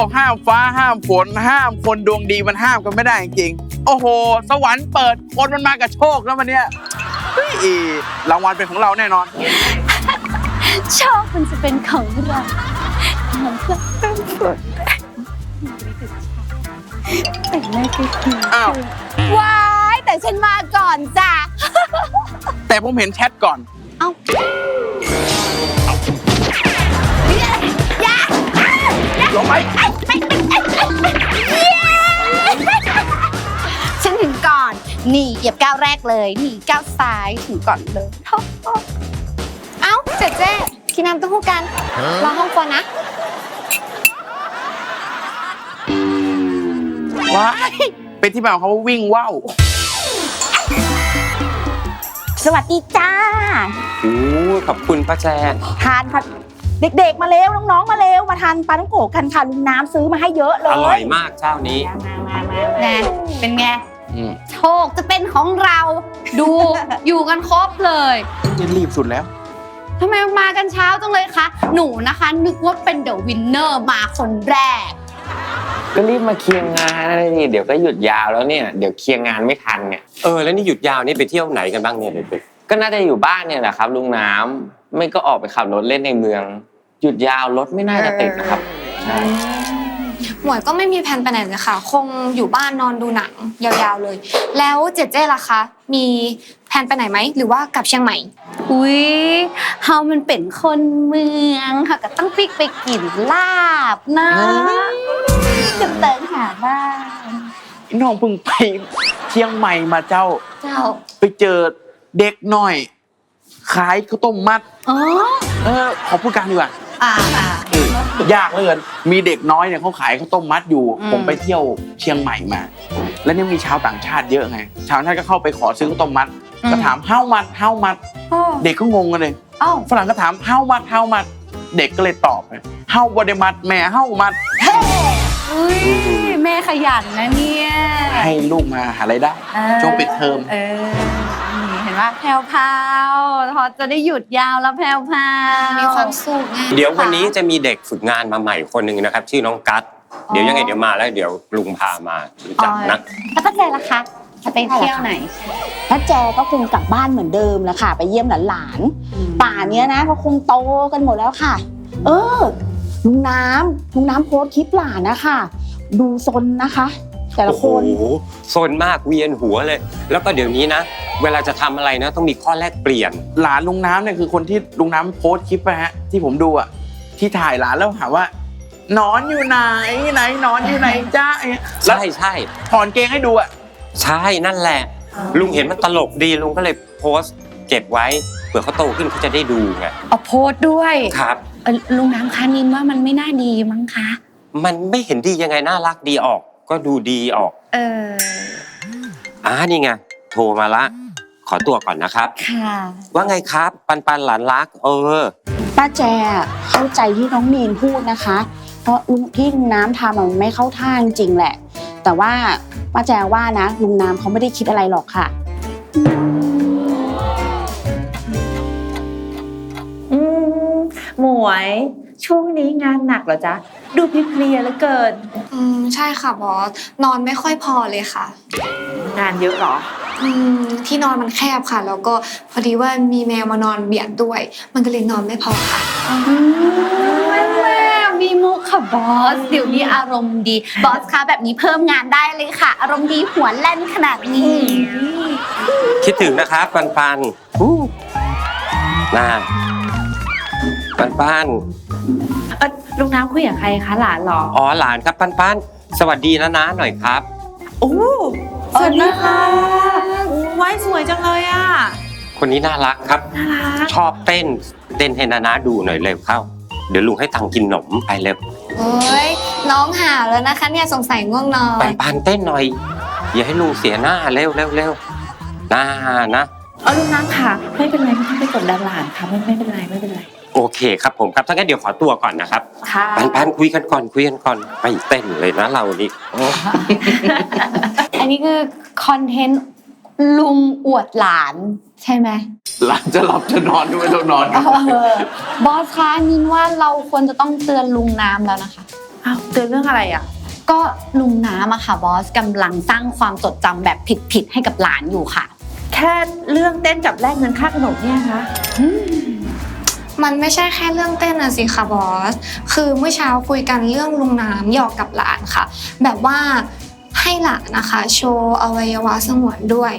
บอกห้ามฟ้าห้ามฝนห้ามคนดวงดีมันห้ามกันไม่ได้จริงๆโอ้โห สวรรค์เปิดคนมันมากับโชคแล้ววันเนี้ยเฮ้ยรางวัลเป็นของเราแน่นอนโชคมันจะเป็นของเรามันจะเป็นฝนแต่แม่ก็คืออ้าวว้ายแต่ฉันมาก่อนจ้ะ แต่ผมเห็นแชทก่อน เอ้าอย่าอย่าลงไป นนี่เหยียบก้าวแรกเลย นี่ก้าวซ้ายถึงก่อนเลยเอ้าเจ๊เจ๊กินน้ำเต้าหู้กันรอห้องก่อนนะ ว้ายเป็นที่มาของเขาว่าวิ่งว่าวสวัสดีจ้า โอ้ขอบคุณป้าแจนทานค่ะเด็กๆมาเร็วน้องๆมาเร็วมาทานปลาต้องโกะกันค่ะลุงน้ำซื้อมาให้เยอะเลยอร่อยมากเจ้านี้ มามามาไงเป็นไง อืมโชคจะเป็นของเรา ดู อยู่กันครบเลย นี่รีบสุดแล้ว ทำไมมากันเช้าจังเลยคะ หนูนะคะ นึกว่าเป็นเดอะวินเนอร์มาคนแรก ก็รีบมาเคลียร์งานอะไรนี่เดี๋ยวก็หยุดยาวแล้วเนี่ยเดี๋ยวเคลียร์งานไม่ทันเนี่ยเออแล้วนี่หยุดยาวนี่ไปเที่ยวไหนกันบ้างเนี่ยเด็กๆก็น่าจะอยู่บ้านเนี่ยแหละครับ ลุงน้ำไม่ก็ออกไปขับรถเล่นในเมือง หยุดยาวรถไม่น่าจะติดนะครับ ใช่ หมวยก็ไม่มีแผนไปไหนเลยค่ะ คงอยู่บ้านนอนดูหนังยาวๆเลย แล้วเจเจ้ล่ะคะ มีแผนไปไหนไหม หรือว่ากลับเชียงใหม่ อุ้ยเฮามันเป็นคนเมืองค่ะก็ต้องปิกไปกินลาบนะจะเติงหาบ้านน้องเพิ่งไปเชียงใหม่มาเจ้า เจ้า ไปเจอเด็กหน่อย ขายข้าวต้มมัด อ๋อ เออ ขอพูดกลางดีกว่า อ่าอ่าเออยากเหลยมีเด็กน้อยเนี่ยเขาขายข้าวต้มมัดอยู่ อืม ผมไปเที่ยวเชียงใหม่มา แล้วเนี่ยมีชาวต่างชาติเยอะไง ชาวต่างชาติก็เข้าไปขอซื้อข้าวต้มมัด ก็ถาม how much how much เด็กก็งงกันเลยเอ้าฝรั่งก็ถาม how much how much เด็กก็เลยตอบไป how บไดมัดแม่ how much อุ้ยแม่ขยันนะเนี่ยให้ลูกมาหารายได้ เออช่วงปิดเทอม เออนี่เห็น ว่าแพรวพราวพอจะได้หยุดยาวแล้วแพรวพราวมีความสุขไงเดี๋ยววันนี้จะมีเด็กฝึกงานมาใหม่คนหนึ่งนะครับ ชื่อน้องกัสเดี๋ยวยังไงเดี๋ยวมาแล้วเดี๋ยวลุงพามารู้จักนะแล้วป้าแจล่ะคะจะไปเที่ยวไหนถ้าแจก็คงกลับบ้านเหมือนเดิมแหละค่ะ ไปเยี่ยมหลานๆป่านเนี้ยนะก็คงโตกันหมดแล้วค่ะ เออลุงน้ำลุงน้ำโพสต์คลิปหลานนะคะดูซนนะคะ แต่ละโอ้คโหน โซนมากเวียนหัวเลย แล้วก็เดี๋ยวนี้นะ เวลาจะทำอะไรนะ ต้องมีข้อแลกเปลี่ยน หลานลุงน้ำเนี่ยคือคนที่ลุงน้ำโพสต์คลิปไปฮะ ที่ผมดูอะที่ถ่ายหลานแล้วถามว่าหนอนอยู่ไหนไหนหนอนอยู่ไหนจ้าเนี่ยแล้วใช่ใช่ถอนเกงให้ดูอะใช่นั่นแหละ ลุงเห็นมันตลกดีลุงก็เลยโพสต์เก็บไว้เผื่อเขาโตขึ้นเขาจะได้ดูไงเอาโพสต์ด้วยครับ เอ่อลุงน้ำคะนินว่ามันไม่น่าดีมั้งคะ มันไม่เห็นดียังไงน่ารักดีออก ก็ดูดีออก เออ อ่านี่ไง โทรมาละ ขอตัวก่อนนะครับ ค่ะ ว่าไงครับ ปันปันหลานรัก เออ ป้าแจเข้าใจที่น้องนีนพูดนะคะ เพราะลุงที่ลุงน้ำทำอะมันไม่เข้าท่าจริงๆแหละ แต่ว่าป้าแจว่านะลุงน้ำเขาไม่ได้คิดอะไรหรอกค่ะ อืมหมวย ช่วงนี้งานหนักเหรอจ๊ะ ดูเพลียๆเหลือเกิน อืมใช่ค่ะบอสนอนไม่ค่อยพอเลยค่ะ งานเยอะเหรอ อืมที่นอนมันแคบค่ะ แล้วก็พอดีว่ามีแมวมานอนเบียดด้วย มันก็เลยนอนไม่พอค่ะ แม่แม่มีมุกค่ะบอสเดี๋ยวนี้อารมณ์ดี บอสคะแบบนี้เพิ่มงานได้เลยค่ะ อารมณ์ดีหัวแล่นขนาดนี้ คิดถึงนะครับปันปันอู้น่า ปันปันเออลุงน้ำคุยกับใครคะหลานเหรอ อ๋อหลานครับปันปันสวัสดีนะนะหน่อยครับ โอ้สวัสดีค่ะโอ้ไว้สวยจังเลยอะ คนนี้น่ารักครับ น่ารัก ชอบเต้นเต้นให้นานาดูหน่อยเร็วเข้า เดี๋ยวลุงให้ตังค์กินขนมไปเร็วโอ้ยน้องหาวแล้วนะคะเนี่ยสงสัยง่วงนอปันนปันเต้นหน่อย อย่าให้ลุงเสียหน้าเร็วเร็วเร็วน่านะเออลุงน้ำค่ะ ไม่เป็นไรไม่ต้องไปกดดันหลานค่ะไม่ไม่เป็นไรไม่เป็นไร โอเคครับผมครับถ้างั้นเดี๋ยวขอตัวก่อนนะครับค่ะ ปันปันคุยกันก่อนคุยกันก่อนไม่เต้นเลยนะเรานี่โอ้อันนี้คือคอนเทนต์ลุงอวดหลานใช่ไหมหลานจะหลับจะนอนด้วยต้องนอน เออบอสคะนินว่าเราควรจะต้องเตือนลุงน้ำแล้วนะคะ อ้าวเตือนเรื่องอะไรอะ ก็ลุงน้ำอะค่ะบอสกำลังสร้างความจดจำแบบผิดๆให้กับหลานอยู่ค่ะ แค่เรื่องเต้นจับแลกเงินค่าขนมเนี่ยคะ มันไม่ใช่แค่เรื่องเต้นนะสิคะบอส คือเมื่อเช้าคุยกันเรื่องลุงน้ำหยอกกับหลานค่ะ แบบว่าให้หลานนะคะ โชว์อวัยวะสงวนด้วย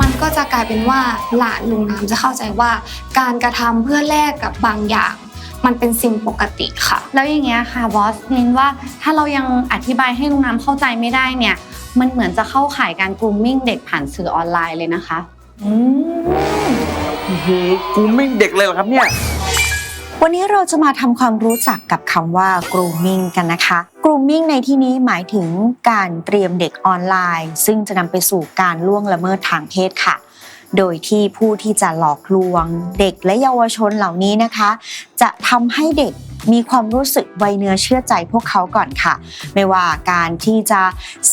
มันก็จะกลายเป็นว่าหลานลุงน้ำจะเข้าใจว่า การกระทำเพื่อแลกกับบางอย่างมันเป็นสิ่งปกติค่ะ แล้วอย่างเงี้ยค่ะบอสนินว่าถ้าเรายังอธิบายให้ลุงน้ำเข้าใจไม่ได้เนี่ย มันเหมือนจะเข้าข่ายการกรูมมิ่งเด็กผ่านสื่อออนไลน์เลยนะคะ อืมกูมิ่งเด็กเลยเหรอครับเนี่ย วันนี้เราจะมาทำความรู้จักกับคำว่า grooming กันนะคะ grooming ในที่นี้หมายถึงการเตรียมเด็กออนไลน์ ซึ่งจะนำไปสู่การล่วงละเมิดทางเพศค่ะ โดยที่ผู้ที่จะหลอกลวง เด็กและเยาวชนเหล่านี้นะคะ จะทำให้เด็กมีความรู้สึกไวเนื้อเชื่อใจพวกเขาก่อนค่ะ ไม่ว่าการที่จะ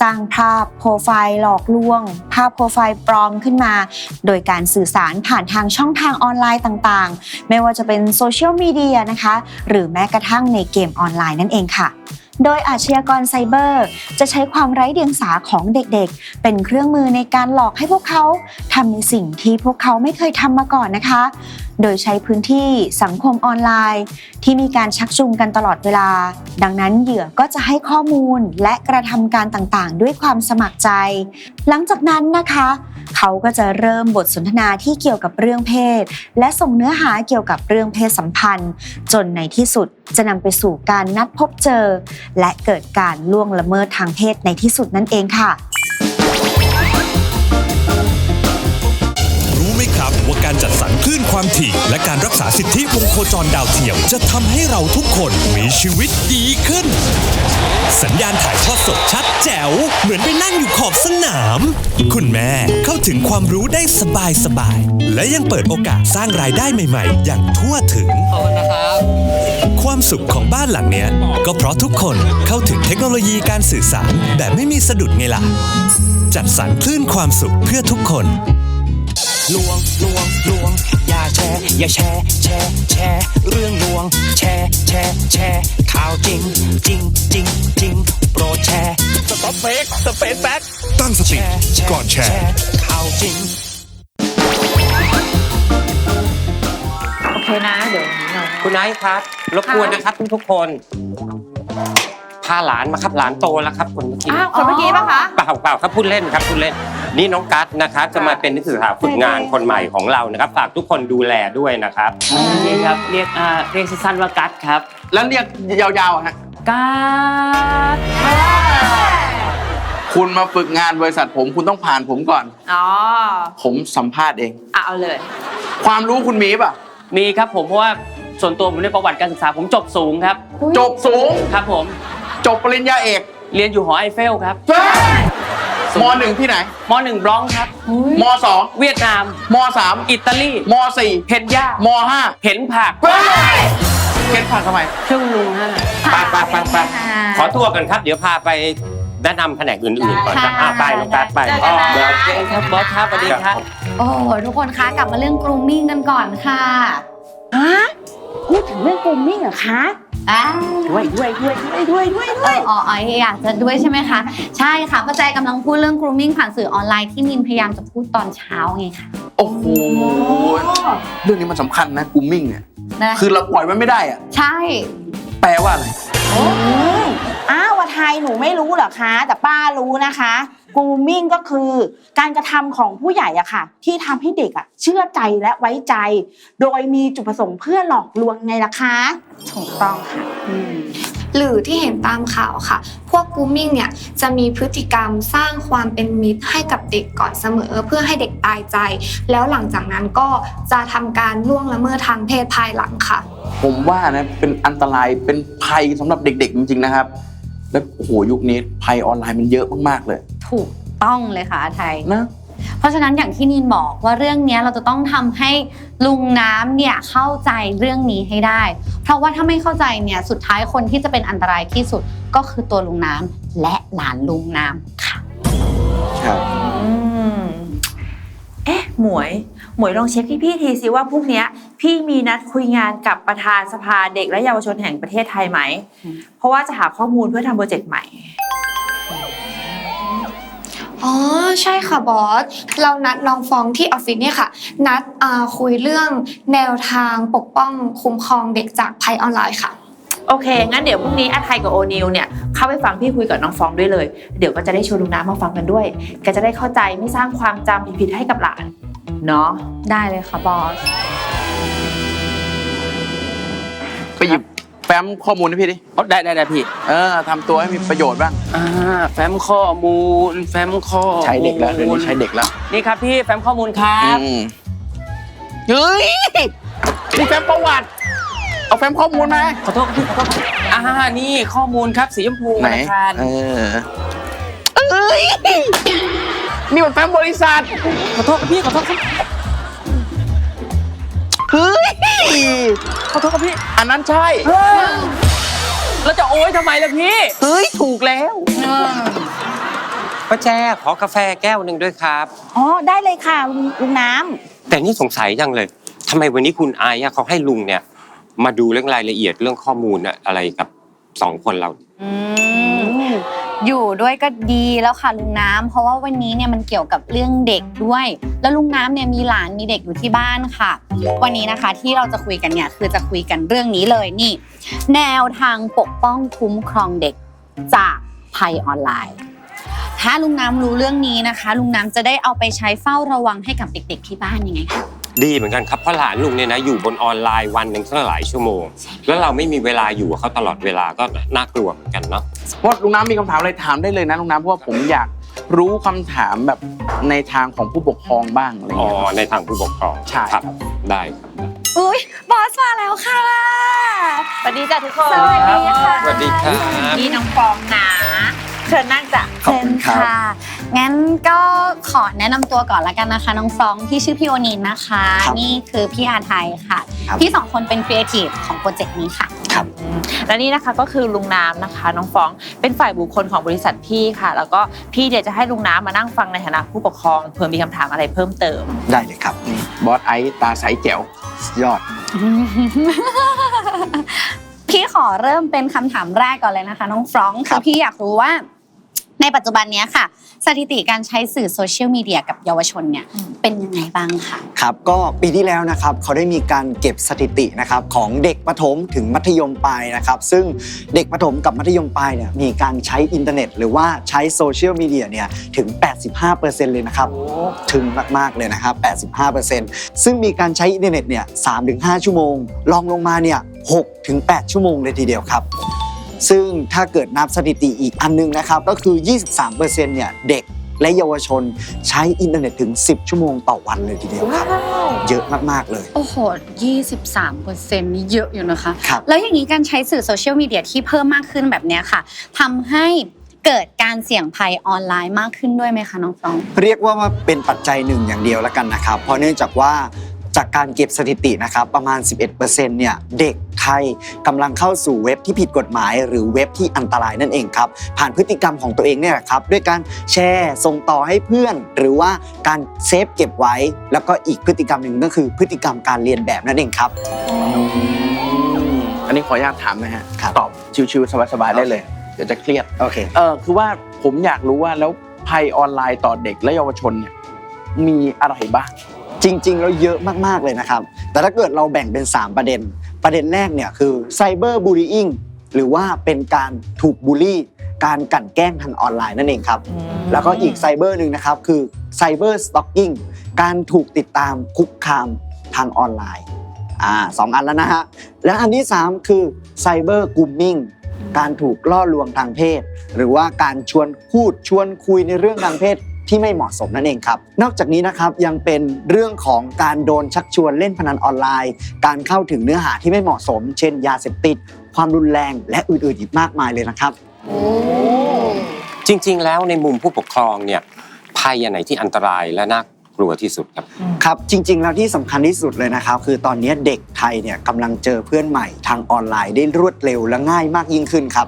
สร้างภาพโปรไฟล์หลอกลวง ภาพโปรไฟล์ปลอมขึ้นมา โดยการสื่อสารผ่านทางช่องทางออนไลน์ต่างๆ ไม่ว่าจะเป็นโซเชียลมีเดียนะคะ หรือแม้กระทั่งในเกมออนไลน์นั่นเองค่ะ โดยอาชญากรไซเบอร์ จะใช้ความไร้เดียงสาของเด็กๆ เป็นเครื่องมือในการหลอกให้พวกเขาทำในสิ่งที่พวกเขาไม่เคยทำมาก่อนนะคะ โดยใช้พื้นที่สังคมออนไลน์ ที่มีการชักจูงกันตลอดเวลา ดังนั้นเหยื่อก็จะให้ข้อมูลและกระทำการต่างๆ ด้วยความสมัครใจ หลังจากนั้นนะคะ เขาก็จะเริ่มบทสนทนาที่เกี่ยวกับเรื่องเพศ และส่งเนื้อหาเกี่ยวกับเรื่องเพศสัมพันธ์ จนในที่สุดจะนำไปสู่การนัดพบเจอ และเกิดการล่วงละเมิดทางเพศในที่สุดนั่นเองค่ะ ครับว่าการจัดสรรคลื่นความถี่ และการรักษาสิทธิวงโคจรดาวเทียม จะทำให้เราทุกคนมีชีวิตดีขึ้น สัญญาณถ่ายทอดสดชัดแจ๋ว เหมือนไปนั่งอยู่ขอบสนาม คุณแม่เข้าถึงความรู้ได้สบายสบายและยังเปิดโอกาสสร้างรายได้ใหม่ๆ อย่างทั่วถึงขอบความสุขของบ้านหลังเนี้ย ก็เพราะทุกคนเข้าถึงเทคโนโลยีการสื่อสารแบบไม่มีสะดุดไงล่ะ จัดสรรคลื่นความสุขเพื่อทุกคน ลวงลวงลวง อย่าแชร์อย่าแชร์แชร์แชร์เรื่องลวง แชร์แชร์แชร์ข่าวจริง จริงจริงจริงโปรดแชร์สต็อปเฟกสเปซแบ็กตั้งสแชติร์แชร์ก่อนแชร์ข่าวจริงโอเคนะเดี๋ยวนี้เราคุณไอซ์ครับรบกวนนะครับทุกๆคน พาหลานมาครับหลานโตแล้วครับคนเมื่อกี้อ้าวคนเมื่อกี้ปะคะ เปล่าเปล่าครับพูดเล่นครับพูดเล่น นี่น้องกัสนะครับจะมาเป็นนักศึกษาฝึกงานคนใหม่ของเรานะครับฝากทุกคนดูแลด้วยนะครับ นี่ครับเรียกอ่าเรียกสั้นๆว่ากัดครับ แล้วเรียกยาวๆอะฮะกัดคุณมาฝึกงานบริษัทผมคุณต้องผ่านผมก่อน อ๋อผมสัมภาษณ์เอง อะเอาเลย ความรู้คุณมีป่ะ มีครับผมเพราะว่าส่วนตัวผมในประวัติการศึกษาผมจบสูงครับ จบสูง ครับผม จบปริญญาเอกเรียนอยู่หอไอเฟลครับเฮ้ยมหนึ่งที่ไหนมหนึ่งบล็องครับมสองเวียดนามมสามอิตาลีมสี่เห็นย่ามห้าเห็นผักเฮ้ยเก็ตผักทำไมเครื่องลุงฮะไปไปไปไปขอตัวกันครับ เดี๋ยวพาไปแนะนำแผนกอื่นๆก่อนครับอ้าวไปน้องกัสไปเจอกันนะเดี๋ยวโอเคครับบอสครับสวัสดีครับ โอ้โหทุกคนคะกลับมาเรื่อง grooming กันก่อนค่ะฮะพูดถึงเรื่อง grooming เหรอคะ อ้าวด้วยด้วยด้วยด้วยด้วยด้วยด้วยอ๋ออ๋ออยากจะด้วยใช่ไหมคะ ใช่ค่ะป้าแจกำลังพูดเรื่อง grooming ผ่านสื่อออนไลน์ที่นินพยายามจะพูดตอนเช้าไงคะโอ้โหเรื่องนี้มันสำคัญนะกูมิ่งเนี่ยนะคือเราปล่อยมันไม่ได้อะใช่ แปลว่าอะไรอ้าวว่าไทยหนูไม่รู้เหรอคะ แต่ป้ารู้นะคะ grooming ก็คือ การกระทำของผู้ใหญ่อะค่ะ ที่ทำให้เด็กอะเชื่อใจและไว้ใจ โดยมีจุดประสงค์เพื่อหลอกลวงไงล่ะคะถูกต้องค่ะหรือที่เห็นตามข่าวค่ะ พวกกูมิ่งเนี่ยจะมีพฤติกรรมสร้างความเป็นมิตรให้กับเด็กก่อนเสมอ เพื่อให้เด็กตายใจ แล้วหลังจากนั้นก็จะทำการล่วงละเมิดทางเพศภายหลังค่ะ ผมว่านะเป็นอันตรายเป็นภัยสำหรับเด็กๆจริงๆนะครับ แล้วโอ้โหยุคนี้ภัยออนไลน์มันเยอะมากๆเลย ถูกต้องเลยค่ะอาไทย นะ เพราะฉะนั้นอย่างที่นินบอกว่าเรื่องเนี้ยเราจะต้องทำให้ลุงน้ำเนี่ยเข้าใจเรื่องนี้ให้ได้ เพราะว่าถ้าไม่เข้าใจเนี่ยสุดท้ายคนที่จะเป็นอันตรายที่สุดก็คือตัวลุงน้ำและหลานลุงน้ำค่ะ ครับ อืมเอ๊ะ หมวย หมวยลองเช็คพี่พี่ๆทีสิว่าพรุ่งเนี้ย พี่มีนัดคุยงานกับประธานสภาเด็กและเยาวชนแห่งประเทศไทยไหมเพราะว่าจะหาข้อมูลเพื่อทำโปรเจกต์ใหม่ อ๋อใช่ค่ะบอส เรานัดน้องฟองที่ออฟฟิศเนี่ยค่ะ นัดอ่าคุยเรื่องแนวทางปกป้องคุ้มครองเด็กจากภัยออนไลน์ค่ะ โอเค งั้นเดี๋ยวพรุ่งนี้อาไทยกับโอนิวเนี่ยเข้าไปฟังพี่คุยกับน้องฟองด้วยเลย เดี๋ยวก็จะได้ชวนลุงน้ำมาฟังกันด้วยแกจะได้เข้าใจไม่สร้างความจำผิดๆให้กับหลานเนาะได้เลยค่ะบอส ไปหยิบ แฟ้มข้อมูลให้พี่ดิเอาได้ได้ได้พี่ เออทำตัวให้มีประโยชน์บ้าง อ่าแฟ้มข้อมูล แฟ้มข้อใช้เด็กแล้วเดี๋ยวนี้ใช้เด็กแล้วนี่ครับพี่แฟ้มข้อมูลครับ อืมเฮ้ยนี่แฟ้มประวัติ เอาแฟ้มข้อมูลมา ขอโทษครับพี่ขอโทษครับอ่านี่ข้อมูลครับสีชมพูไหนธนาคารเออเอ้ยนี่มันแฟ้มบริษัท ขอโทษครับพี่ขอโทษครับ เฮ้ย ขอโทษครับพี่ อันนั้นใช่ แล้วจะโอ๊ยทำไมล่ะพี่ เฮ้ย ถูกแล้วป้าแจ้ขอกาแฟแก้วหนึ่งด้วยครับ อ๋อ ได้เลยค่ะลุงลุงน้ำแต่นี่สงสัยจังเลยทำไมวันนี้คุณไอซ์อะเขาให้ลุงเนี่ย มาดูเรื่องรายละเอียดเรื่องข้อมูลอะอะไรกับสองคนเรา อืมอยู่ด้วยก็ดีแล้วค่ะลุงน้ำเพราะว่าวันนี้เนี่ยมันเกี่ยวกับเรื่องเด็กด้วย แล้วลุงน้ำเนี่ยมีหลานมีเด็กอยู่ที่บ้านค่ะ วันนี้นะคะที่เราจะคุยกันเนี่ยคือจะคุยกันเรื่องนี้เลยนี่ แนวทางปกป้องคุ้มครองเด็กจากภัยออนไลน์ ถ้าลุงน้ำรู้เรื่องนี้นะคะ ลุงน้ำจะได้เอาไปใช้เฝ้าระวังให้กับเด็กๆที่บ้านยังไงคะ ดีเหมือนกันครับเพราะหลานลุงเนี่ยนะอยู่บนออนไลน์วันหนึ่งตั้งหลายชั่วโมง แล้วเราไม่มีเวลาอยู่กับเขาตลอดเวลาก็น่ากลัวเหมือนกันเนาะเพราะลุงน้ำมีคำถามอะไรถามได้เลยนะลุงน้ำเพราะว่าผมอยากรู้คำถามแบบในทางของผู้ปกครองบ้างอะไรอ๋อเงี้ยครับ ในทางผู้ปกครองใช่ ครับได้ครับอุ้ยบอสมาแล้วค่ะ สวัสดีจ้ะทุกคนสวัสดีค่ะ สวัสดีครับ นี่น้องฟองนะ เชิญนั่งจ้ะ ขอบคุณครับ เชิญค่ะ งั้นก็ขอแนะนำตัวก่อนละกันนะคะ น้องฟรองก์พี่ชื่อพี่โอนินนะคะ ครับนี่คือพี่อาไทยค่ะ ครับ พี่สองคนเป็นครีเอทีฟของโปรเจกต์นี้ค่ะและนี่นะคะก็คือลุงน้ำนะคะ น้องฟองเป็นฝ่ายบุคคลของบริษัทพี่ค่ะ แล้วก็พี่เดี๋ยวจะให้ลุงน้ำมานั่งฟังในฐานะผู้ปกครองเผื่อมีคำถามอะไรเพิ่มเติม ได้เลยครับนี่บอสไอซ์ตาใสแจ๋วยอด พี่ขอเริ่มเป็นคำถามแรกก่อนเลยนะคะ น้องฟรองก์ครัคือบพี่อยากรู้ว่า ในปัจจุบันเนี้ยค่ะ สถิติการใช้สื่อโซเชียลมีเดียกับเยาวชนเนี่ยเป็นยังไงบ้างคะครับก็ปีที่แล้วนะครับเขาได้มีการเก็บสถิตินะครับของเด็กประถมถึงมัธยมปลายนะครับ ซึ่งเด็กประถมกับมัธยมปลายเนี่ยมีการใช้อินเทอร์เน็ต หรือว่าใช้โซเชียลมีเดียเนี่ยถึง 85%เลยนะครับถึงมากๆเลยนะครับ 85%ซึ่งมีการใช้อินเทอร์เน็ตเนี่ย3-5 ชั่วโมงรองลงมาเนี่ย6-8 ชั่วโมงเลยทีเดียวครับ ซึ่งถ้าเกิดนับสถิติอีกอันนึงนะครับ ก็คือ 23%เนี่ยเด็กและเยาวชนใช้อินเทอร์เน็ตถึง 10 ชั่วโมงต่อวันเลยทีเดียวครับ เยอะมาก ๆ เลย โอ้โห 23เปอร์เซ็นต์นี่เยอะอยู่นะคะ ครับ แล้วอย่างนี้การใช้สื่อโซเชียลมีเดียที่เพิ่มมากขึ้นแบบเนี้ยค่ะทำให้เกิดการเสี่ยงภัยออนไลน์มากขึ้นด้วยไหมคะน้องฟรองก์ เรียกว่าว่าเป็นปัจจัยหนึ่งอย่างเดียวแล้วกันนะครับ เพราะเนื่องจากว่า จากการเก็บสถิตินะครับประมาณ 11%เนี่ยเด็กไทยกำลังเข้าสู่เว็บที่ผิดกฎหมาย หรือเว็บที่อันตรายนั่นเองครับ ผ่านพฤติกรรมของตัวเองเนี่ยแหละครับ ด้วยการแชร์ส่งต่อให้เพื่อน หรือว่าการเซฟเก็บไว้ แล้วก็อีกพฤติกรรมหนึ่งก็คือพฤติกรรมการเรียนแบบนั่นเองครับ อันนี้ขออนุญาตถามนะฮะครับตอบชิวๆสบายๆได้เลย เดี๋ยวจะเครียดโอเคเออคือว่าผมอยากรู้ว่าแล้วภัยออนไลน์ต่อเด็กและเยาวชนเนี่ยมีอะไรบ้าง จริงๆแล้วเยอะมากๆเลยนะครับ แต่ถ้าเกิดเราแบ่งเป็น 3 ประเด็น ประเด็นแรกเนี่ยคือไซเบอร์บูล y ิ n งหรือว่าเป็นการถูกบูลลี่ การกลั่นแกล้งทางออนไลน์นั่นเองครับ แล้วก็อีกไซเบอร์หนึ่งนะครับคือไซเบอร์สต็อกกิ้งการถูกติดตามคุกคามทางออนไลน์อ่าสองอันแล้วนะฮะ และอันที่ 3 คือไซเบอร์กูมมิ่งการถูกล่อลวงทางเพศ หรือว่าการชวนพูดชวนคุยในเรื่องทางเพศ ที่ไม่เหมาะสมนั่นเองครับ นอกจากนี้นะครับยังเป็นเรื่องของการโดนชักชวนเล่นพนันออนไลน์ การเข้าถึงเนื้อหาที่ไม่เหมาะสม เช่น ยาเสพติด ความรุนแรง และอื่นๆอีกมากมายเลยนะครับ จริง ๆ แล้วในมุมผู้ปกครองเนี่ยภัยอันไหนที่อันตรายและน่ากลัวที่สุดครับ ครับจริง ๆ แล้วที่สำคัญที่สุดเลยนะครับ คือตอนนี้เด็กไทยเนี่ยกำลังเจอเพื่อนใหม่ทางออนไลน์ได้รวดเร็วและง่ายมากยิ่งขึ้นครับ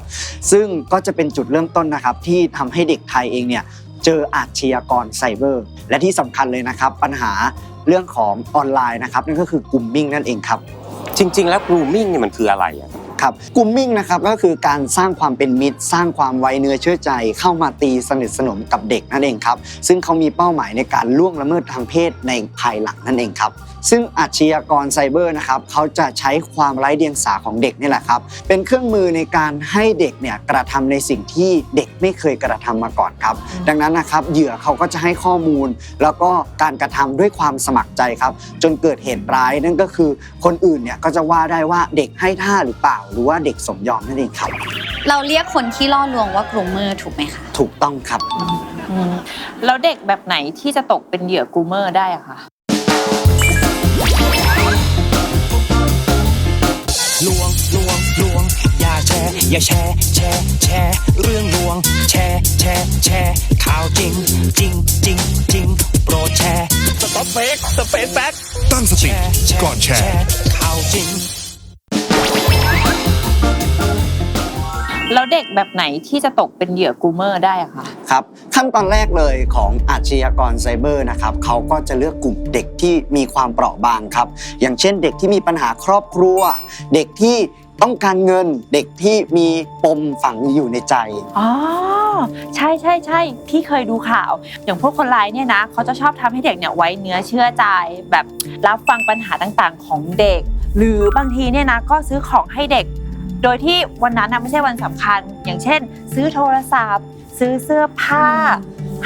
ซึ่งก็จะเป็นจุดเริ่มต้นนะครับที่ทำให้เด็กไทยเองเนี่ย เจออาชญากรไซเบอร์ และที่สำคัญเลยนะครับ ปัญหาเรื่องของออนไลน์นะครับนั่นก็คือกลุ่มมิ่งนั่นเองครับ จริง ๆ แล้วกรูมิ่งเนี่ยมันคืออะไรอะครับกลุ่มมิ่งนะครับก็คือการสร้างความเป็นมิตร สร้างความไว้เนื้อเชื่อใจ เข้ามาตีสนิทสนมกับเด็กนั่นเองครับ ซึ่งเขามีเป้าหมายในการล่วงละเมิดทางเพศในภายหลังนั่นเองครับ ซึ่งอาชญากรไซเบอร์นะครับเขาจะใช้ความไร้เดียงสาของเด็กนี่แหละครับ เป็นเครื่องมือในการให้เด็กเนี่ยกระทำในสิ่งที่เด็กไม่เคยกระทำมาก่อนครับ ดังนั้นนะครับเหยื่อเขาก็จะให้ข้อมูล แล้วก็การกระทำด้วยความสมัครใจครับ จนเกิดเหตุร้ายนั่นก็คือคนอื่นเนี่ยก็จะว่าได้ว่าเด็กให้ท่าหรือเปล่า หรือว่าเด็กสมยอมนั่นเองครับ เราเรียกคนที่ล่อลวงว่ากลุ่มมือถูกไหมคะถูกต้องครับอืมแล้วเด็กแบบไหนที่จะตกเป็นเหยื่อกรูเมอร์ได้อะคะ ลวงลวงลวง อย่าแชร์อย่าแชร์แชร์แชร์เรื่องลวง แชร์แชร์แชร์ข่าวจริง จริงจริงจริงโปรดแชร์สต็อปเฟกสเปซแบ็กตั้งสติก่อนแชร์ข่าวจริง แล้วเด็กแบบไหนที่จะตกเป็นเหยื่อกรูเมอร์ได้อะคะครับขั้นตอนแรกเลยของอาชญากรไซเบอร์นะครับเขาก็จะเลือกกลุ่มเด็กที่มีความเปราะบางครับ อย่างเช่นเด็กที่มีปัญหาครอบครัว เด็กที่ต้องการเงินเด็กที่มีปมฝังอยู่ในใจ อ๋อ ใช่ใช่ใช่พี่เคยดูข่าว อย่างพวกคนร้ายเนี่ยนะ เขาจะชอบทำให้เด็กเนี่ยไว้เนื้อเชื่อใจ แบบรับฟังปัญหาต่างๆ ของเด็ก หรือบางทีเนี่ยนะก็ซื้อของให้เด็ก โดยที่วันนั้นนะไม่ใช่วันสำคัญ อย่างเช่น ซื้อโทรศัพท์ ซื้อเสื้อผ้า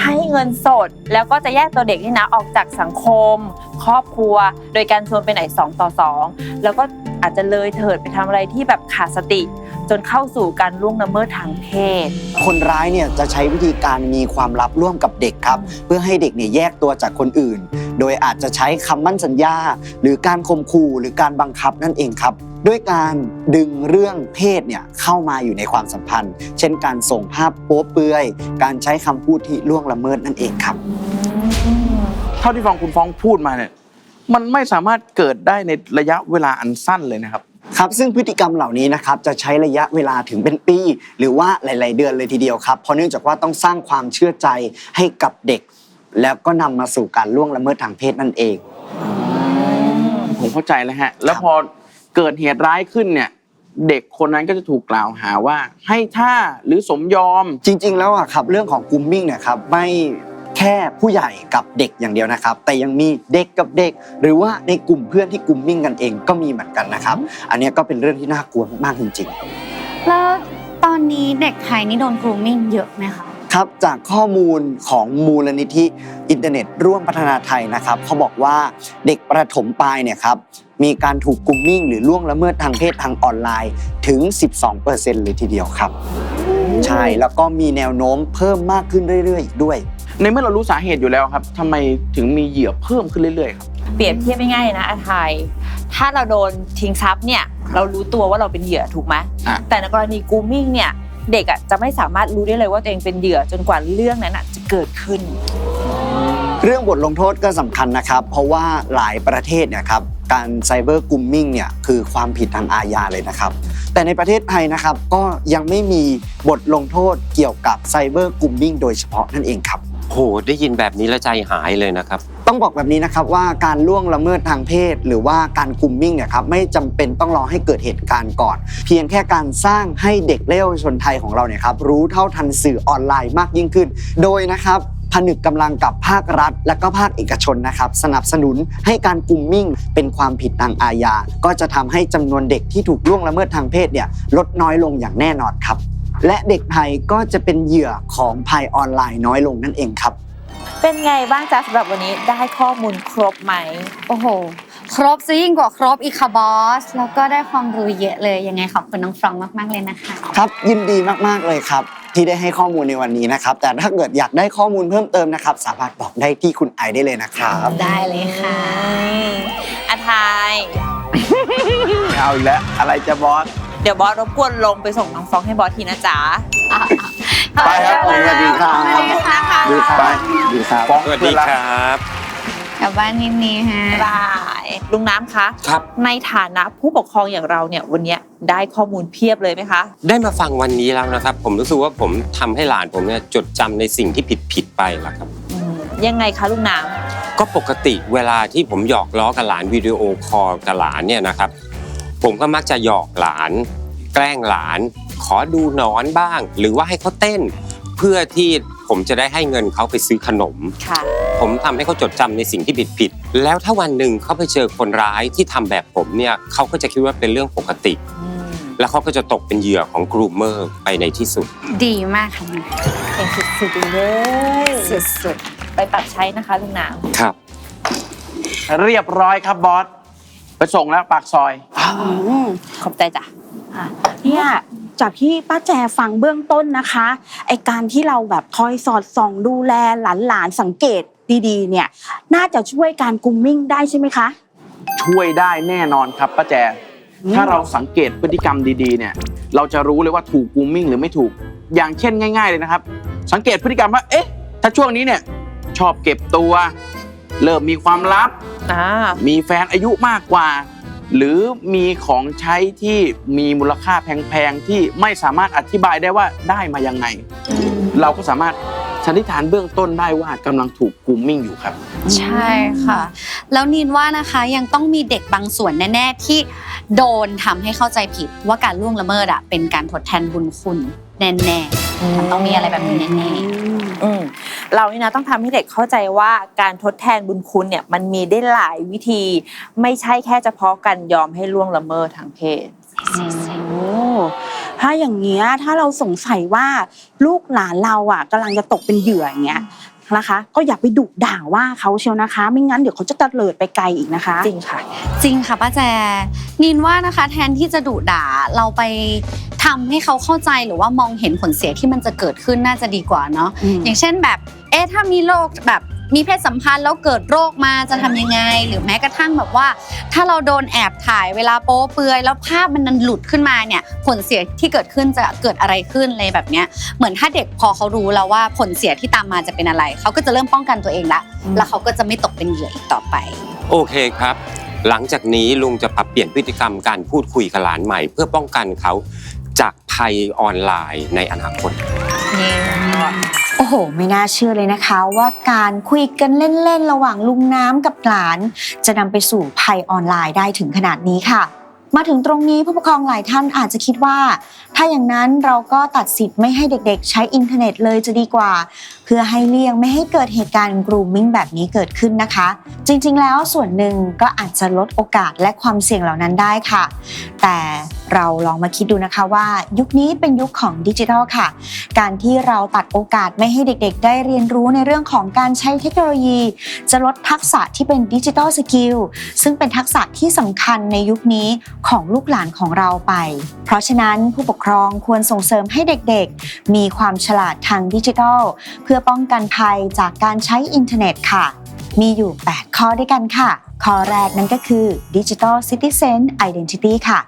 ให้เงินสด แล้วก็จะแยกตัวเด็กนี่นะออกจากสังคม ครอบครัว โดยการชวนไปไหนสองต่อสองแล้วก็อาจจะเลยเถิดไปทำอะไรที่แบบขาดสติ จนเข้าสู่การล่วงละเมิดทางเพศ คนร้ายเนี่ยจะใช้วิธีการมีความลับร่วมกับเด็กครับ เพื่อให้เด็กเนี่ยแยกตัวจากคนอื่น โดยอาจจะใช้คำมั่นสัญญา หรือการข่มขู่หรือการบังคับนั่นเองครับ ด้วยการดึงเรื่องเพศเนี่ยเข้ามาอยู่ในความสัมพันธ์ เช่นการส่งภาพโป๊เปลือย การใช้คำพูดที่ล่วงละเมิดนั่นเองครับ เท่าที่ฟังคุณฟ้องพูดมาเนี่ยมันไม่สามารถเกิดได้ในระยะเวลาอันสั้นเลยนะครับครับซึ่งพฤติกรรมเหล่านี้นะครับจะใช้ระยะเวลาถึงเป็นปี หรือว่าหลาย ๆ เดือนเลยทีเดียวครับเพราะเนื่องจากว่าต้องสร้างความเชื่อใจให้กับเด็ก แล้วก็นำมาสู่การล่วงละเมิดทางเพศนั่นเอง ผมเข้าใจแล้วฮะแล้วพอ เกิดเหตุร้ายขึ้นเนี่ย เด็กคนนั้นก็จะถูกกล่าวหาว่า ให้ท่าหรือสมยอม จริง ๆ แล้วอะครับเรื่องของก r ูมมิ่งเนี่ยครับไม่แค่ผู้ใหญ่กับเด็กอย่างเดียวนะครับ แต่ยังมีเด็กกับเด็ก หรือว่าในกลุ่มเพื่อนที่ก r ูมมิ่งกันเองก็มีเหมือนกันนะครับ อันเนี้ยก็เป็นเรื่องที่น่ากลัวมากๆจริง ๆ แล้วตอนนี้เด็กไทยนี่โดนกลุ่มมิ่งเยอะไหมคะ ครับจากข้อมูลของมูลนิธิอินเทอร์เน็ต ร่วมพัฒนาไทยนะครับเขาบอกว่าเด็กประถมปลายเนี่ยครับ มีการถูกกลุ่มมิ่ง หรือล่วงละเมิดทางเพศทางออนไลน์ถึง 12%เลยทีเดียวครับ ใช่แล้วก็มีแนวโน้มเพิ่มมากขึ้นเรื่อยๆอีกด้วย ในเมื่อเรารู้สาเหตุอยู่แล้วครับทำไมถึงมีเหยื่อเพิ่มขึ้นเรื่อยๆครับ เปรียบเทียบง่ายๆนะอาไทยถ้าเราโดนทิ้งทรัพย์เนี่ย เรารู้ตัวว่าเราเป็นเหยื่อถูกไหมอะ แต่ในกรณีกูมิ่งเนี่ยเด็กอะจะไม่สามารถรู้ได้เลยว่าตัวเองเป็นเหยื่อจนกว่าเรื่องนั้นอะจะเกิดขึ้น เรื่องบทลงโทษก็สำคัญนะครับ เพราะว่าหลายประเทศเนี่ยครับ การไซเบอร์ก r ุมมิ่งเนี่ยคือความผิดทางอาญาเลยนะครับ แต่ในประเทศไทยนะครับก็ยังไม่มีบทลงโทษเกี่ยวกับไซเบอร์ก r ุมมิ่งโดยเฉพาะนั่นเองครับ โห ได้ยินแบบนี้แล้วใจหายเลยนะครับ ต้องบอกแบบนี้นะครับว่าการล่วงละเมิดทางเพศ หรือว่าการกลุ่มมิ่งเนี่ยครับไม่จำเป็นต้องรอให้เกิดเหตุการณ์ก่อน เพียงแค่การสร้างให้เด็กและเยาวชนไทยของเราเนี่ยครับรู้เท่าทันสื่อออนไลน์มากยิ่งขึ้น โดยนะครับ ผนึกกำลังกับภาครัฐ และก็ภาคเอกชนนะครับ สนับสนุนให้การกลุ่มมิ่งเป็นความผิดทางอาญา ก็จะทำให้จำนวนเด็กที่ถูกล่วงละเมิดทางเพศเนี่ยลดน้อยลงอย่างแน่นอนครับ และเด็กไทยก็จะเป็นเหยื่อของภัยออนไลน์น้อยลงนั่นเองครับ เป็นไงบ้างจ๊ะสำหรับวันนี้ได้ข้อมูลครบไหม โอ้โห ครบซะยิ่งกว่าครบอีกค่ะบอส แล้วก็ได้ความรู้เยอะเลยยังไงขอบคุณน้องฟรองก์มาก ๆ เลยนะคะ ครับยินดีมากๆเลยครับ ที่ได้ให้ข้อมูลในวันนี้นะครับ แต่ถ้าเกิดอยากได้ข้อมูลเพิ่มเติมนะครับ สามารถบอกได้ที่คุณไอได้เลยนะครับได้เลยค่ะอาทายเอาอีกแล้วอะไรจะบอส เดี๋ยวบอสรบกวนลงไปส่งน้องฟองให้บอสทีนะจ๊ะไปครับผมสวัสดีครับขอบคุณนะคะดีครับ ดีครับฟ้องสวัสเพื่ดีอนรักครับ กลับบ้านนิดนี้ฮะบายลุงน้ำคะครับ ในฐานะผู้ปกครองอย่างเราเนี่ยวันเนี้ยได้ข้อมูลเพียบเลยไหมคะ ได้มาฟังวันนี้แล้วนะครับ ผมรู้สึกว่าผมทำให้หลานผมเนี่ยจดจำในสิ่งที่ผิดผิดๆไปแล้วครับอืมยังไงคะลุงน้ก็ปกติเวลาที่ผมหยอกล้อกับหลานวิดีโอคอลกับหลานเนี่ยนะครับ ผมก็มักจะหยอกหลาน แกล้งหลาน ขอดูหนอนบ้าง หรือว่าให้เขาเต้น เพื่อที่ ผมจะได้ให้เงินเขาไปซื้อขนมำค่ะ ผมทำให้เขาจดจำในสิ่งที่ผิดผิดๆแล้วถ้าวันหนึ่งเขาไปเจอคนร้ายที่ทำแบบผมเนี่ยเขาก็จะคิดว่าเป็นเรื่องปกติ อืมแล้วเขาก็จะตกเป็นเหยื่อของกรูมเมอร์ไปในที่สุด ดีมากค่ะเก่งสุดๆเลยสุดไปปรับใช้นะคะลุงน้ครับ เรียบร้อยครับบอส ไปส่งแล้วปากซอยำขอบใจจ้ะ เนี่ย จากที่ป้าแจฟังเบื้องต้นนะคะไอการที่เราแบบคอยสอดส่องดูแลหลานๆสังเกตดีๆ เนี่ย น่าจะช่วยการกรูมมิ่งได้ใช่ไหมคะ ช่วยได้แน่นอนครับป้าแจ ถ้าเราสังเกตพฤติกรรมดีๆ เนี่ย เราจะรู้เลยว่าถูกกูมมิ่งหรือไม่ถูก อย่างเช่นง่าย ๆ เลยนะครับ สังเกตพฤติกรรมว่า เอ๊ะ ถ้าช่วงนี้เนี่ยชอบเก็บตัว เริ่มมีความลับ อ่า มีแฟนอายุมากกว่า หรือมีของใช้ที่มีมูลค่าแพงๆ ที่ไม่สามารถอธิบายได้ว่าได้มายังไง เราก็สามารถสันนิษฐานเบื้องต้นได้ว่ากำลังถูกกูมมิ่งอยู่ครับ ใช่ค่ะ แล้วนินว่านะคะยังต้องมีเด็กบางส่วนแน่ ๆ ที่โดนทำให้เข้าใจผิดว่าการล่วงละเมิดอะเป็นการทดแทนบุญคุณแน่ ๆ มันต้องมีอะไรแบบนี้แน่ๆอืมเรานี่นะต้องทำให้เด็กเข้าใจว่าการทดแทนบุญคุณเนี่ยมันมีได้หลายวิธี ไม่ใช่แค่เฉพาะการยอมให้ล่วงละเมิดทางเพศ โอ้ถ้าอย่างเงี้ยถ้าเราสงสัยว่าลูกหลานเราอะกำลังจะตกเป็นเหยื่ออย่างเงี้ย นะคะ ก็อย่าไปดุด่าว่าเขาเชียวนะคะ ไม่งั้นเดี๋ยวเขาจะตะเลิดไปไกลอีกนะคะ จริงค่ะ จริงค่ะป้าแจนินว่านะคะ แทนที่จะดุด่าเราไปทำให้เขาเข้าใจหรือว่ามองเห็นผลเสียที่มันจะเกิดขึ้นน่าจะดีกว่าเนาะอืม อย่างเช่นแบบเอ๊ะถ้ามีโรคแบบ มีเพศสัมพันธ์แล้วเกิดโรคมาจะทำยังไง หรือแม้กระทั่งแบบว่า ถ้าเราโดนแอบถ่ายเวลาโป๊เปลือย แล้วภาพมันนันหลุดขึ้นมาเนี่ยผลเสียที่เกิดขึ้นจะเกิดอะไรขึ้นอะไรแบบเนี้ยเหมือนถ้าเด็กพอเขารู้แล้วว่าผลเสียที่ตามมาจะเป็นอะไร เขาก็จะเริ่มป้องกันตัวเองละแล้วเขาก็จะไม่ตกเป็นเหยื่ออีกต่อไป โอเคครับหลังจากนี้ลุงจะปรับเปลี่ยนพฤติกรรมการพูดคุยกับหลานใหม่ เพื่อป้องกันเขาจากภัยออนไลน์ในอนาคต โอ้โห ไม่น่าเชื่อเลยนะคะว่าการคุยกันเล่นๆ ระหว่างลุงน้ำกับหลาน จะนำไปสู่ภัยออนไลน์ได้ถึงขนาดนี้ค่ะ มาถึงตรงนี้ผู้ปกครองหลายท่านอาจจะคิดว่า ถ้าอย่างนั้นเราก็ตัดสิทธิ์ไม่ให้เด็ก ๆ ใช้อินเทอร์เน็ตเลยจะดีกว่า เพื่อให้เลี่ยงไม่ให้เกิดเหตุการณ์กรูมมิ่งแบบนี้เกิดขึ้นนะคะ จริงๆ แล้วส่วนหนึ่งก็อาจจะลดโอกาสและความเสี่ยงเหล่านั้นได้ค่ะ แต่ เราลองมาคิดดูนะคะว่า ยุคนี้เป็นยุคของดิจิทัลค่ะ การที่เราตัดโอกาสไม่ให้เด็กๆ ได้เรียนรู้ในเรื่องของการใช้เทคโนโลยี จะลดทักษะที่เป็นดิจิทัลสกิลซึ่งเป็นทักษะที่สำคัญในยุคนี้ของลูกหลานของเราไป เพราะฉะนั้นผู้ปกครองควรส่งเสริมให้เด็กๆ มีความฉลาดทางดิจิทัล เพื่อป้องกันภัยจากการใช้อินเทอร์เน็ตค่ะ มีอยู่ 8 ข้อด้วยกันค่ะ ข้อแรกนั่นก็คือ Digital Citizen Identity ค่ะ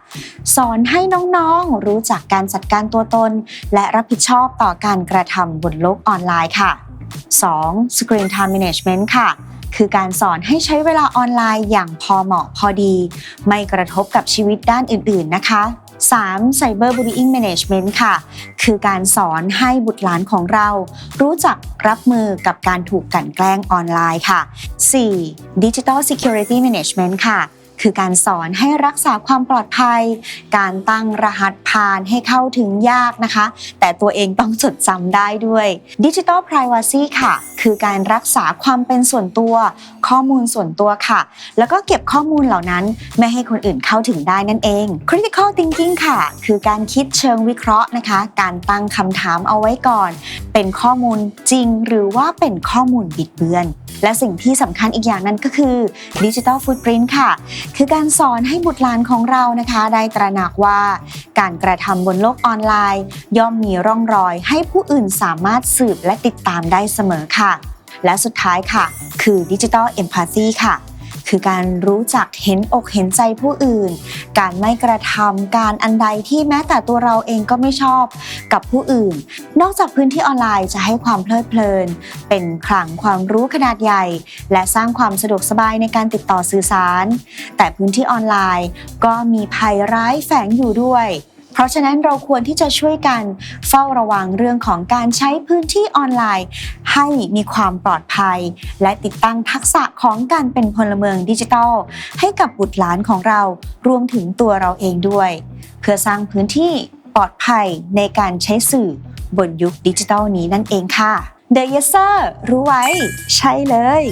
สอนให้น้องๆรู้จักการจัดการตัวตน และรับผิดชอบต่อการกระทำบนโลกออนไลน์ค่ะ 2. Screen Time Management ค่ะคือการสอนให้ใช้เวลาออนไลน์อย่างพอเหมาะพอดี ไม่กระทบกับชีวิตด้านอื่นๆนะคะ 3. Cyber Bullying Management ค่ะ คือการสอนให้บุตรหลานของเรา รู้จักรับมือกับการถูกกันแกล้งออนไลน์ค่ะ 4. Digital Security Management ค่ะคือการสอนให้รักษาความปลอดภัย การตั้งรหัสผ่านให้เข้าถึงยากนะคะ แต่ตัวเองต้องจดจำได้ด้วย Digital Privacy ค่ะ คือการรักษาความเป็นส่วนตัวข้อมูลส่วนตัวค่ะ แล้วก็เก็บข้อมูลเหล่านั้น ไม่ให้คนอื่นเข้าถึงได้นั่นเอง critical thinking ค่ะ คือการคิดเชิงวิเคราะห์นะคะ การตั้งคำถามเอาไว้ก่อน เป็นข้อมูลจริง หรือว่าเป็นข้อมูลบิดเบือน และสิ่งที่สำคัญอีกอย่างนั้นก็คือ digital footprint ค่ะ คือการสอนให้บุตรหลานของเรานะคะ ได้ตระหนักว่า การกระทำบนโลกออนไลน์ ย่อมมีร่องรอย ให้ผู้อื่นสามารถสืบและติดตามได้เสมอค่ะ และสุดท้ายค่ะ คือ digital empathy ค่ะ คือการรู้จักเห็นอกเห็นใจผู้อื่น การไม่กระทำการอันใดที่แม้แต่ตัวเราเองก็ไม่ชอบกับผู้อื่น นอกจากพื้นที่ออนไลน์จะให้ความเพลิดเพลิน เป็นคลังความรู้ขนาดใหญ่ และสร้างความสะดวกสบายในการติดต่อสื่อสาร แต่พื้นที่ออนไลน์ก็มีภัยร้ายแฝงอยู่ด้วย เพราะฉะนั้นเราควรที่จะช่วยกันเฝ้าระวังเรื่องของการใช้พื้นที่ออนไลน์ ให้มีความปลอดภัย และติดตั้งทักษะของการเป็นพลเมืองดิจิทัล ให้กับบุตรหลานของเรารวมถึงตัวเราเองด้วย เพื่อสร้างพื้นที่ปลอดภัยในการใช้สื่อบนยุคดิจิทัลนี้นั่นเองค่ะ The Yes Sir รู้ไว้ ใช่เลย